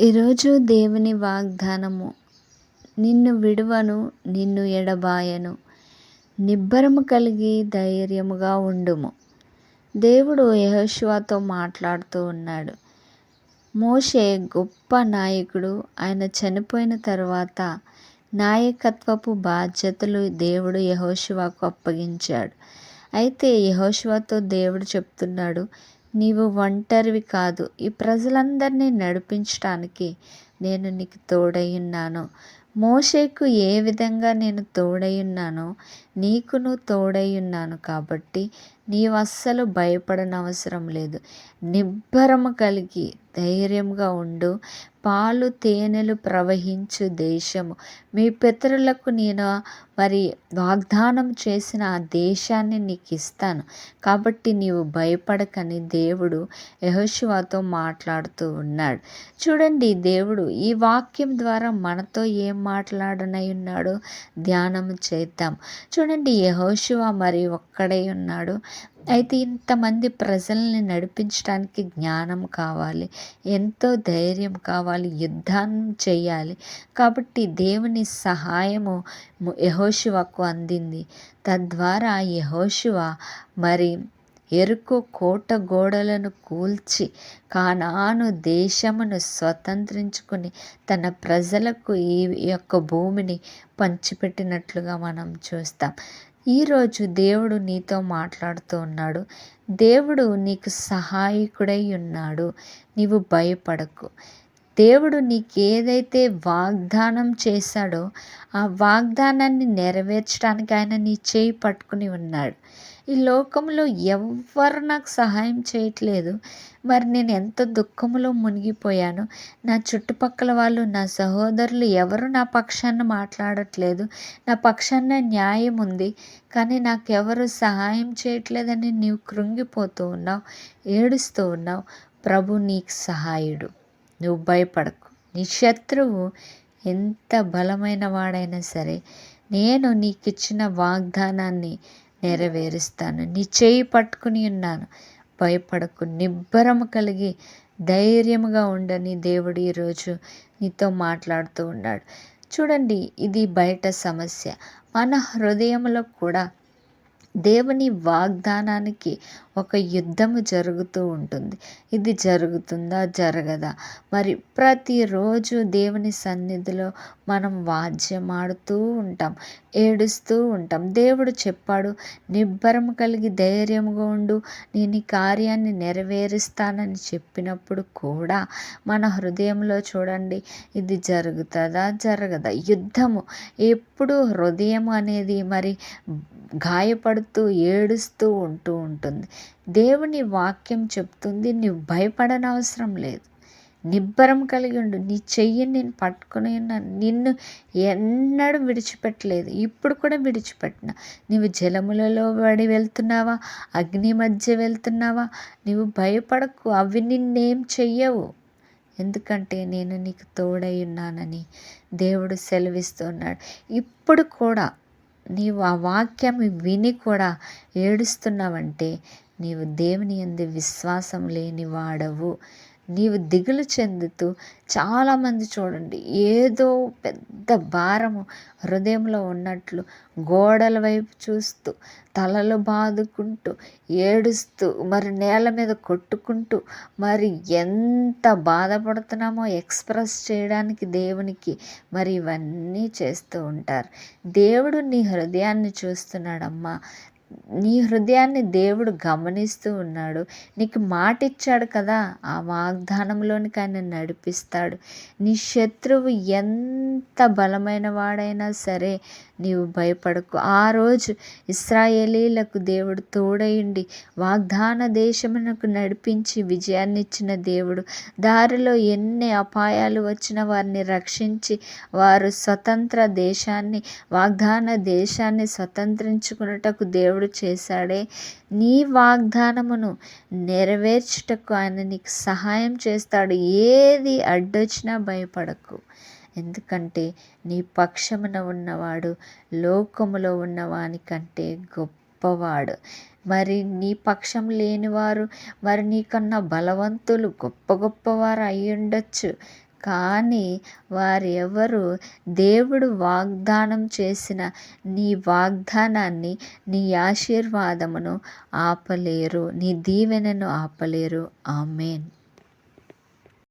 ఈరోజు దేవుని వాగ్దానము. నిన్ను విడువను నిన్ను ఎడబాయను. నిబ్బరము కలిగి ధైర్యముగా ఉండుము. దేవుడు యహోశివాతో మాట్లాడుతూ ఉన్నాడు. మోషే గొప్ప నాయకుడు. ఆయన చనిపోయిన తర్వాత నాయకత్వపు బాధ్యతలు దేవుడు యహోశివాకు అప్పగించాడు. అయితే యహోశివాతో దేవుడు చెప్తున్నాడు నీవు ఒంటరివి కాదు. ఈ ప్రజలందరినీ నడిపించటానికి నేను నీకు తోడయ్యున్నాను మోషేకు ఏ విధంగా నేను తోడై ఉన్నానో నీకును తోడయ్యున్నాను కాబట్టి నీవు అస్సలు భయపడనవసరం లేదు. నిబ్బరము కలిగి ధైర్యంగా ఉండు. పాలు తేనెలు ప్రవహించు దేశము. మీ పితరులకు నేను మరి వాగ్దానం చేసిన ఆ దేశాన్ని నీకు ఇస్తాను కాబట్టి నీవు భయపడకని దేవుడు యహోశివాతో మాట్లాడుతూ ఉన్నాడు. చూడండి దేవుడు ఈ వాక్యం ద్వారా మనతో ఏం మాట్లాడనై ఉన్నాడో? ధ్యానం చేద్దాం. చూడండి యహోశివ మరి ఒక్కడై ఉన్నాడు. అయితే ఇంతమంది ప్రజల్ని నడిపించడానికి జ్ఞానం కావాలి ఎంతో ధైర్యం కావాలి యుద్ధం చేయాలి. కాబట్టి దేవుని సహాయము యహోశివకు అందింది. తద్వారా యహోశివ మరి ఎరుకు కోట గోడలను కూల్చి కానాను దేశమును స్వతంత్రించుకుని తన ప్రజలకు ఈ యొక్క భూమిని పంచిపెట్టినట్లుగా మనం చూస్తాం. ఈరోజు దేవుడు నీతో మాట్లాడుతూ ఉన్నాడు. దేవుడు నీకు సహాయకుడై ఉన్నాడు. నీవు భయపడకు. దేవుడు నీకు ఏదైతే వాగ్దానం చేశాడో ఆ వాగ్దానాన్ని నెరవేర్చడానికి ఆయన నీ చేయి పట్టుకుని ఉన్నాడు. ఈ లోకంలో ఎవ్వరు నాకు సహాయం చేయట్లేదు. మరి నేను ఎంత దుఃఖంలో మునిగిపోయాను? నా చుట్టుపక్కల వాళ్ళు నా సహోదరులు ఎవరు నా పక్షాన మాట్లాడట్లేదు. నా పక్షాన న్యాయం ఉంది. కానీ నాకు ఎవరు సహాయం చేయట్లేదని నీవు కృంగిపోతూ ఉన్నావు ఏడుస్తూ ఉన్నావు. ప్రభు నీకు సహాయుడు. నువ్వు భయపడకు. నీ శత్రువు ఎంత బలమైన వాడైనా సరే నేను నీకు ఇచ్చిన వాగ్దానాన్ని నెరవేరుస్తాను. నీ చేయి పట్టుకుని ఉన్నాను. భయపడకు. నిబ్బరము కలిగి ధైర్యముగా ఉండని దేవుడు ఈరోజు నీతో మాట్లాడుతూ ఉన్నాడు. చూడండి ఇది బయట సమస్య. మన హృదయంలో కూడా దేవుని వాగ్దానానికి ఒక యుద్ధము జరుగుతూ ఉంటుంది. ఇది జరుగుతుందా? జరగదా? మరి ప్రతిరోజు దేవుని సన్నిధిలో మనం వాద్యం ఆడుతూ ఉంటాం ఏడుస్తూ ఉంటాం. దేవుడు చెప్పాడు నిబ్బరం కలిగి ధైర్యంగా ఉండు. నేను ఈ కార్యాన్ని నెరవేరుస్తానని చెప్పినప్పుడు కూడా మన హృదయంలో చూడండి ఇది జరుగుతుందా? జరగదా? యుద్ధము ఎప్పుడు హృదయం అనేది మరి గాయపడుతూ ఏడుస్తూ ఉంటూ ఉంటుంది. దేవుని వాక్యం చెప్తుంది నువ్వు భయపడనవసరం లేదు. నిబ్బరం కలిగి ఉండు. నీ చెయ్యిని నేను పట్టుకుని ఉన్నాను. నిన్ను ఎన్నడూ విడిచిపెట్టలేదు. ఇప్పుడు కూడా విడిచిపెట్టిన. నీవు జలములలో పడి వెళ్తున్నావా? అగ్ని మధ్య వెళ్తున్నావా? నీవు భయపడకు. అవి నిన్నేం చెయ్యవు. ఎందుకంటే నేను నీకు తోడై ఉన్నానని దేవుడు సెలవిస్తున్నాడు. ఇప్పుడు కూడా నీవు ఆ వాక్యం విని కూడా ఏడుస్తున్నావంటే నీవు దేవుని ఎందు విశ్వాసం లేని వాడవు నీవు దిగులు చెందుతూ చాలామంది చూడండి ఏదో పెద్ద భారము హృదయంలో ఉన్నట్లు గోడల వైపు చూస్తూ తలలు బాదుకుంటూ ఏడుస్తూ మరి నేల మీద కొట్టుకుంటూ మరి ఎంత బాధపడుతున్నామో ఎక్స్ప్రెస్ చేయడానికి దేవునికి మరి ఇవన్నీ చేస్తూ ఉంటారు. దేవుడు నీ హృదయాన్ని చూస్తున్నాడమ్మా. నీ హృదయాన్ని దేవుడు గమనిస్తూ ఉన్నాడు. నీకు మాట ఇచ్చాడు కదా ఆ వాగ్దానంలోనికి ఆయన నడిపిస్తాడు. నీ శత్రువు ఎంత బలమైన వాడైనా సరే నీవు భయపడకు. ఆ రోజు ఇస్రాయేలీలకు దేవుడు తోడయుండి వాగ్దాన దేశమునకు నడిపించి విజయాన్ని ఇచ్చిన దేవుడు. దారిలో ఎన్ని అపాయాలు వచ్చిన వారిని రక్షించి వారు స్వతంత్ర దేశాన్ని వాగ్దాన దేశాన్ని స్వతంత్రించుకున్నటకు దేవుడు చేశాడే. నీ వాగ్దానమును నెరవేర్చుటకు ఆయన నీకు సహాయం చేస్తాడు. ఏది అడ్డొచ్చినా భయపడకు. ఎందుకంటే నీ పక్షమున ఉన్నవాడు లోకములో ఉన్నవాని కంటే గొప్పవాడు. మరి నీ పక్షం లేనివారు మరి నీకన్నా బలవంతులు గొప్ప గొప్పవారు అయి ఉండొచ్చు కానీ వారు దేవుడు వాగ్దానం చేసిన నీ వాగ్దానాన్ని నీ ఆశీర్వాదమును ఆపలేరు నీ దీవెనను ఆపలేరు. ఆమెన్.